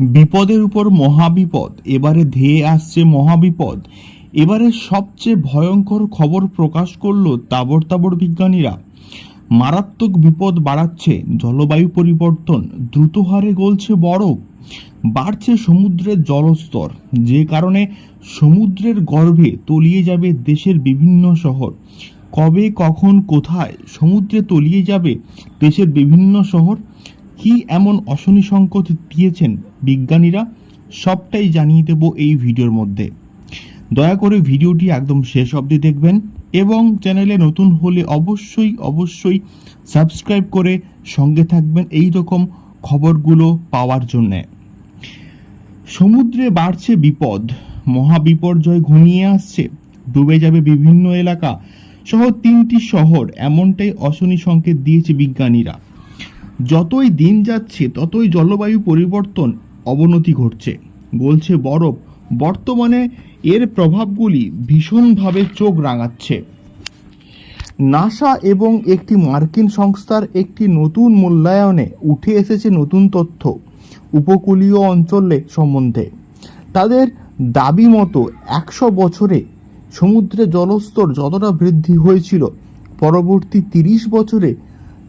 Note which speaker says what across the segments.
Speaker 1: বিপদের উপর মহাবিপদ, এবারে ধেয়ে আসছে মহাবিপদ। এবারে সবচেয়ে ভয়ঙ্কর খবর প্রকাশ করল তাবর তাবর বিজ্ঞানীরা। মারাত্মক বিপদ বাড়াচ্ছে, জলবায়ু পরিবর্তন, দ্রুত হারে গলছে বরফ, বাড়ছে সমুদ্রের জলস্তর। যে কারণে সমুদ্রের গর্ভে তলিয়ে যাবে দেশের বিভিন্ন শহর। কবে, কখন, কোথায় সমুদ্রে তলিয়ে যাবে দেশের বিভিন্ন শহর? কি এমন অশনি সংকট দিয়েছেন বিজ্ঞানীরা? সবটাই জানিয়ে দেব এই ভিডিওর মধ্যে। দয়া করে ভিডিওটি একদম শেষ অবধি দেখবেন এবং চ্যানেলে নতুন হলে অবশ্যই অবশ্যই সাবস্ক্রাইব করে সঙ্গে থাকবেন এই রকম খবরগুলো পাওয়ার জন্যে। সমুদ্রে বাড়ছে বিপদ, মহাবিপর্যয় ঘনিয়ে আসছে, ডুবে যাবে বিভিন্ন এলাকা সহ তিনটি শহর, এমনটাই অশনি সংকেত দিয়েছে বিজ্ঞানীরা। যতই দিন যাচ্ছে, ততই জলবায়ু পরিবর্তন অবনতি ঘটছে গলছে বরফ। বর্তমানে এর প্রভাবগুলি ভীষণভাবে চোখ রাঙাচ্ছে। নাসা এবং একটি মার্কিন সংস্থার একটি নতুন মূল্যায়নে উঠে এসেছে নতুন তথ্য উপকূলীয় অঞ্চলে সম্বন্ধে। তাদের দাবি মতো একশো বছরে সমুদ্রে জলস্তর যতটা বৃদ্ধি হয়েছিল, পরবর্তী তিরিশ বছরে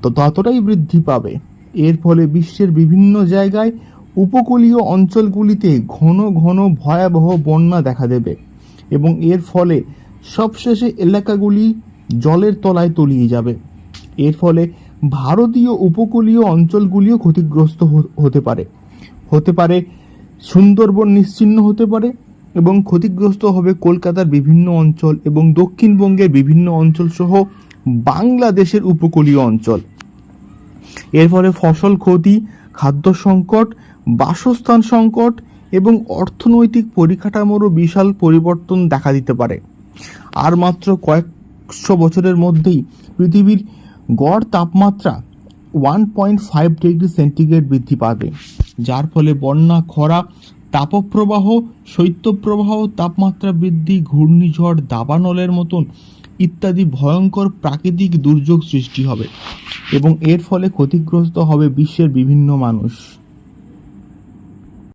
Speaker 1: ততটাই বৃদ্ধি পাবে। এর ফলে বিশ্বের বিভিন্ন জায়গায় উপকূলীয় অঞ্চলগুলিতে ঘন ঘন ভয়াবহ বন্যা দেখা দেবে এবং এর ফলে সবশেষে এলাকাগুলি জলের তলায় তলিয়ে যাবে। এর ফলে ভারতীয় উপকূলীয় অঞ্চলগুলিও ক্ষতিগ্রস্ত হতে পারে। হতে পারে সুন্দরবন নিশ্চিহ্ন হতে পারে এবং ক্ষতিগ্রস্ত হবে কলকাতার বিভিন্ন অঞ্চল এবং দক্ষিণবঙ্গের বিভিন্ন অঞ্চল সহ বাংলাদেশের উপকূলীয় অঞ্চল। এর ফলে ফসল ক্ষতি, খাদ্য সংকট, বাসস্থান সংকট এবং অর্থনৈতিক পরিকাঠামোরও বিশাল পরিবর্তন দেখা দিতে পারে। আর মাত্র কয়েকশো বছরের মধ্যেই পৃথিবীর গড় তাপমাত্রা one point five degree centigrade বৃদ্ধি পাবে, যার ফলে বন্যা, খরা, তাপপ্রবাহ, শৈত্যপ্রবাহ, তাপমাত্রা বৃদ্ধি, ঘূর্ণিঝড়, দাবানলের মতন ইত্যাদি ভয়ঙ্কর প্রাকৃতিক দুর্যোগ সৃষ্টি হবে। এবং এর ফলে ক্ষতিগ্রস্ত হবে বিশ্বের বিভিন্ন মানুষ।